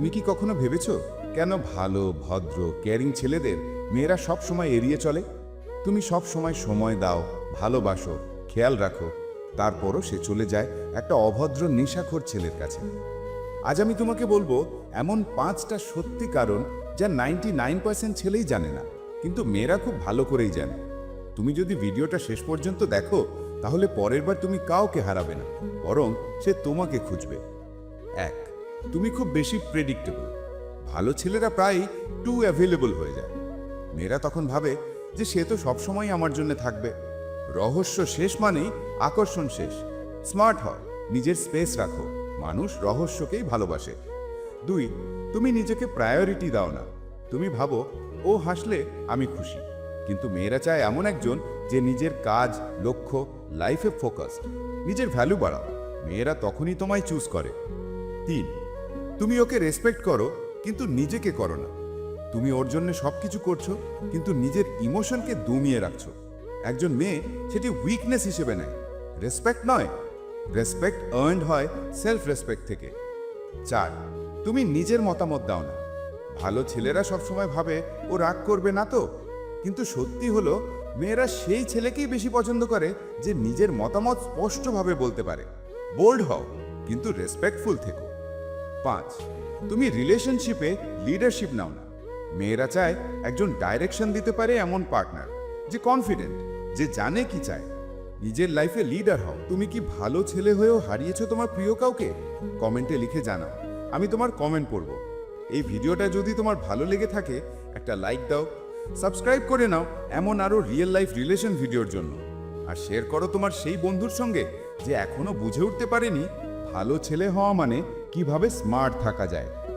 তুমি কি কখনো ভেবেছো, কেন ভালো, ভদ্র কেয়ারিং ছেলেদের মেয়েরা সব সময় এড়িয়ে চলে? তুমি সব সময় সময় দাও, ভালোবাসো, খেয়াল রাখো, তারপরও সে চলে যায় একটা অভদ্র, নেশাখোর ছেলের কাছে। আজ আমি তোমাকে বলব, এমন পাঁচটা সত্যি কারণ যা নাইনটি নাইন পার্সেন্ট ছেলেই জানে না, কিন্তু মেয়েরা খুব ভালো করেই জানে। তুমি যদি ভিডিওটা শেষ পর্যন্ত দেখো, তাহলে পরের বার তুমি কাউকে হারাবে না, বরং সে তোমাকে খুঁজবে। এক তুমি খুব বেশি প্রেডিক্টেবল ভালো ছেলেরা প্রায়ই টু অ্যাভেলেবল হয়ে যায়। মেয়েরা তখন ভাবে যে সে তো সবসময় আমার জন্য থাকবে। রহস্য শেষ মানেই আকর্ষণ শেষ। স্মার্ট হও, নিজের স্পেস রাখো। মানুষ রহস্যকেই ভালোবাসে। দুই, তুমি নিজেকে প্রায়োরিটি দাও না। তুমি ভাবো, ও হাসলে আমি খুশি। কিন্তু মেয়েরা চায় এমন একজন যে নিজের কাজ, লক্ষ্য লাইফে ফোকাসড নিজের ভ্যালু বাড়াও। মেয়েরা তখনই তোমায় চুজ করে। তিন তুমি ওকে রেসপেক্ট করো, কিন্তু নিজেকে করো না। তুমি ওর জন্য সব কিছু করছ, কিন্তু নিজের ইমোশনকে দমিয়ে রাখছো। একজন মেয়ে সেটি উইকনেস হিসেবে নেয়। রেসপেক্ট নয় রেসপেক্ট আর্নড হয় সেলফ রেসপেক্ট থেকে। চার, তুমি নিজের মতামত দাও না। ভালো ছেলেরা সবসময় ভাবে, ও রাগ করবে না তো? কিন্তু সত্যি হলো, মেয়েরা সেই ছেলেকেই বেশি পছন্দ করে, যে নিজের মতামত স্পষ্টভাবে বলতে পারে। বোল্ড হও, কিন্তু রেসপেক্টফুল থেকো। পাঁচ, তুমি রিলেশনশিপে লিডারশিপ নাও না। মেয়েরা চায় একজন ডাইরেকশন দিতে পারে এমন পার্টনার যে কনফিডেন্ট যে জানে কি চায়। নিজের লাইফে লিডার হও। তুমি কি ভালো ছেলে হয়েও হারিয়েছো তোমার প্রিয় কাউকে? কমেন্টে লিখে জানাও। আমি তোমার কমেন্ট পড়ব। এই ভিডিওটা যদি তোমার ভালো লেগে থাকে, একটা লাইক দাও সাবস্ক্রাইব করে নাও এমন আরও রিয়েল লাইফ রিলেশন ভিডিওর জন্য। আর শেয়ার করো তোমার সেই বন্ধুর সঙ্গে, যে এখনও বুঝে উঠতে পারেনি, ভালো ছেলে হওয়া মানে কীভাবে স্মার্ট থাকা যায়?